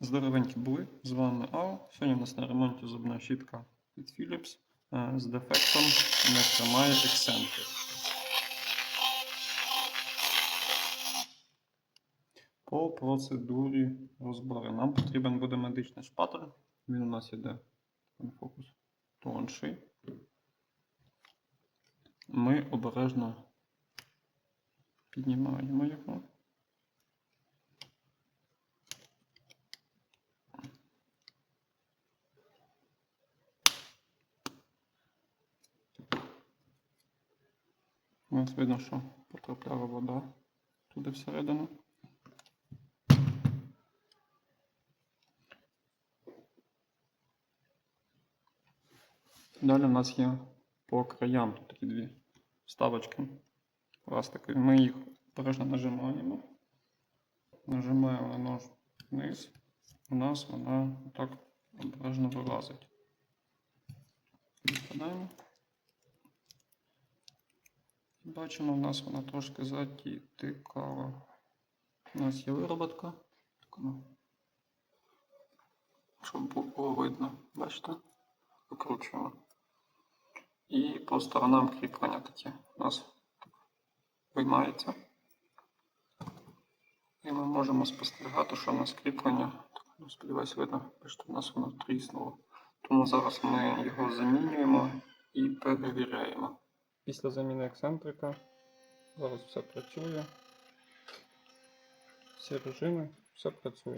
Здоровенькі були. З вами Ау. Сьогодні у нас на ремонті зубна щітка від Philips е, з дефектом не тримає ексцентрик. По процедурі розбору нам потрібен буде медичний шпатель. Він у нас іде фокус тонший. Ми обережно піднімаємо його. У нас видно, що потрапляла вода туди всередину. Далі в нас є по краям тут такі дві вставочки пластикові. Ми їх обережно нажимаємо. Нажимаємо на нож вниз. У нас вона так обережно вилазить. Відкладаємо. Бачимо, у нас вона трошки затікала. У нас є вироботка. Ну, Щоб було видно, бачите? Викручуємо. І по сторонам кріплення такі у нас виймається. І ми можемо спостерігати, що у нас кріплення, ну, сподіваюсь, видно, бачите, у нас воно тріснуло. Тому зараз ми його замінюємо і перевіряємо. Після заміни ексцентрика зараз все працює. Всі режими, все працює.